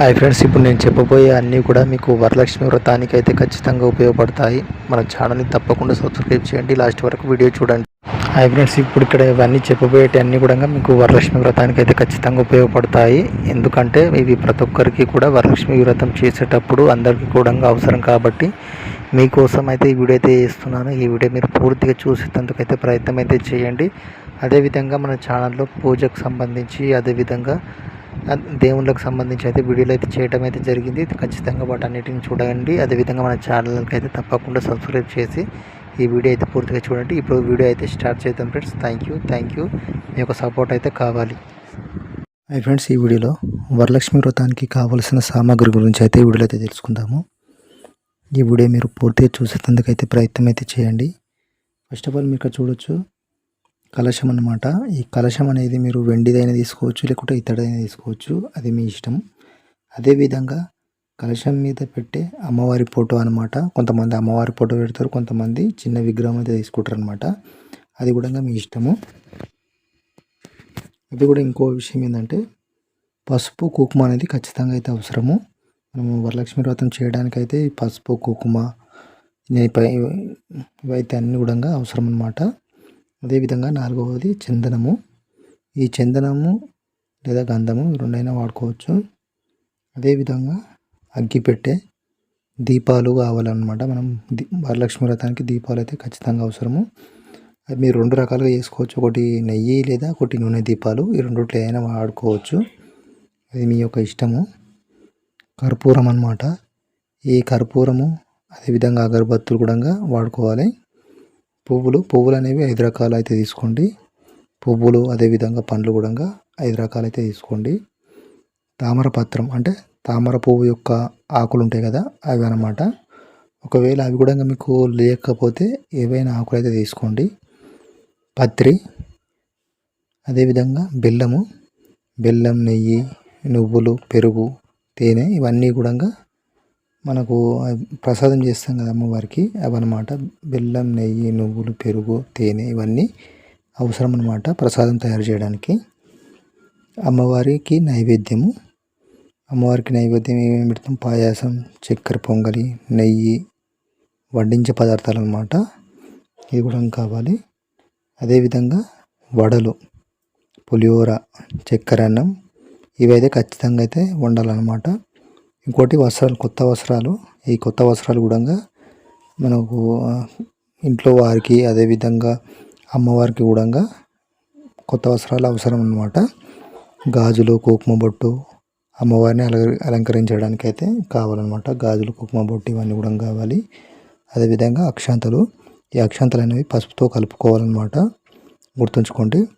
Hi friends ఇప్పుడు నేను చెప్పబోయే అన్నీ కూడా మీకు వరలక్ష్మి వ్రతానికి అయితే ఖచ్చితంగా ఉపయోగపడతాయి. మన ఛానల్ని తప్పకుండా సబ్స్క్రైబ్ చేయండి. లాస్ట్ వరకు వీడియో చూడండి. హాయ్ ఫ్రెండ్స్ ఇప్పుడు ఇక్కడ ఇవన్నీ చెప్పబోయేటి అన్నీ కూడా మీకు వరలక్ష్మి వ్రతానికి అయితే ఖచ్చితంగా ఉపయోగపడతాయి. ఎందుకంటే ఇవి ప్రతి ఒక్కరికి కూడా వరలక్ష్మి వ్రతం చేసేటప్పుడు అందరికీ కూడా అవసరం కాబట్టి మీకోసం అయితే ఈ వీడియో అయితే చేస్తున్నాను. ఈ వీడియో మీరు పూర్తిగా చూసేటందుకు అయితే ప్రయత్నం అయితే చేయండి. అదేవిధంగా మన ఛానల్లో పూజకు సంబంధించి అదేవిధంగా దేవుళ్ళకి సంబంధించి అయితే వీడియోలు అయితే చేయడం అయితే జరిగింది. ఖచ్చితంగా వాటి అన్నిటిని చూడండి. అదేవిధంగా మన ఛానల్కి అయితే తప్పకుండా సబ్స్క్రైబ్ చేసి ఈ వీడియో అయితే పూర్తిగా చూడండి. ఇప్పుడు వీడియో అయితే స్టార్ట్ చేద్దాం friends. Thank you thank you. మీ యొక్క సపోర్ట్ అయితే కావాలి. హై ఫ్రెండ్స్ ఈ వీడియోలో వరలక్ష్మి వ్రతానికి కావలసిన సామాగ్రి గురించి అయితే ఈ వీడియోలో అయితే తెలుసుకుందాము. ఈ వీడియో మీరు పూర్తిగా చూసేందుకు అయితే ప్రయత్నం అయితే చేయండి. ఫస్ట్ ఆఫ్ ఆల్ మీరు ఇక్కడ చూడొచ్చు. కలశం అనమాట ఈ కలశం అనేది మీరు వెండిదైనా తీసుకోవచ్చు లేకుంటే ఇతడైనా తీసుకోవచ్చు. అది మీ ఇష్టం. అదేవిధంగా కలశం మీద పెట్టే అమ్మవారి ఫోటో అనమాట కొంతమంది అమ్మవారి ఫోటో పెడతారు కొంతమంది చిన్న విగ్రహం అయితే తీసుకుంటారు అనమాట అది కూడా మీ ఇష్టము. అది కూడా ఇంకో విషయం ఏంటంటే పసుపు కుంకుమ అనేది ఖచ్చితంగా అయితే అవసరము. మనము వరలక్ష్మి వ్రతం చేయడానికైతే పసుపు కుంకుమ ఇవైతే అన్ని కూడా అవసరం అనమాట అదేవిధంగా నాలుగవది చందనము. ఈ చందనము లేదా గంధము రెండైనా వాడుకోవచ్చు. అదేవిధంగా అగ్గిపెట్టె దీపాలు కావాలన్నమాట. మనం వరలక్ష్మి వ్రతానికి దీపాలు అయితే ఖచ్చితంగా అవసరము. అది మీరు రెండు రకాలుగా చేసుకోవచ్చు. ఒకటి నెయ్యి లేదా ఒకటి నూనె దీపాలు. ఈ రెండిట్లో అయినా వాడుకోవచ్చు. అది మీ యొక్క ఇష్టము. కర్పూరం అన్నమాట. ఈ కర్పూరము అదేవిధంగా అగరబత్తులు కూడా వాడుకోవాలి. పువ్వులు పువ్వులు అనేవి ఐదు రకాలు అయితే తీసుకోండి. పువ్వులు అదేవిధంగా పండ్లు కూడా ఐదు రకాలు అయితే తీసుకోండి తామరపత్రం అంటే తామర పువ్వు యొక్క ఆకులు ఉంటాయి కదా అవి అనమాట ఒకవేళ అవి కూడా మీకు లేకపోతే ఏవైనా ఆకులు అయితే తీసుకోండి. పత్రి అదేవిధంగా బెల్లము బెల్లం నెయ్యి నువ్వులు పెరుగు తేనె ఇవన్నీ కూడా మనకు ప్రసాదం చేస్తాం కదా అమ్మవారికి అవన్నమాట. బెల్లం నెయ్యి నువ్వులు పెరుగు తేనె ఇవన్నీ అవసరం అనమాట ప్రసాదం తయారు చేయడానికి. అమ్మవారికి నైవేద్యము. అమ్మవారికి నైవేద్యం ఏమేమి పెడతాం? పాయాసం చక్కెర పొంగలి నెయ్యి వడ్డించే పదార్థాలు అనమాట ఇవి కూడా కావాలి. అదేవిధంగా వడలు పులిహోర చక్కెర అన్నం ఇవైతే ఖచ్చితంగా అయితే వండాలన్నమాట. ఇంకోటి వస్త్రాలు కొత్త వస్త్రాలు. ఈ కొత్త వస్త్రాలు కూడా మనకు ఇంట్లో వారికి అదేవిధంగా అమ్మవారికి కూడా కొత్త వస్త్రాలు అవసరం అన్నమాట గాజులు కుంకుమ బొట్టు అమ్మవారిని అల అలంకరించడానికి అయితే కావాలన్నమాట. గాజులు కుంకుమ బొట్టు ఇవన్నీ కూడా కావాలి. అదేవిధంగా అక్షాంతలు. ఈ అక్షాంతలు అనేవి పసుపుతో కలుపుకోవాలన్నమాట. గుర్తుంచుకోండి.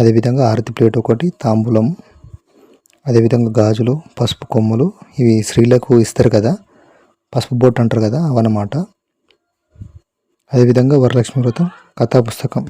అదేవిధంగా ఆరతి ప్లేట్ ఒకటి తాంబూలం అదేవిధంగా గాజులు పసుపు కొమ్ములు ఇవి స్త్రీలకు ఇస్తారు కదా పసుపు బోట్ అంటారు కదా అవన్నమాట. అదేవిధంగా వరలక్ష్మి వ్రతం కథా పుస్తకం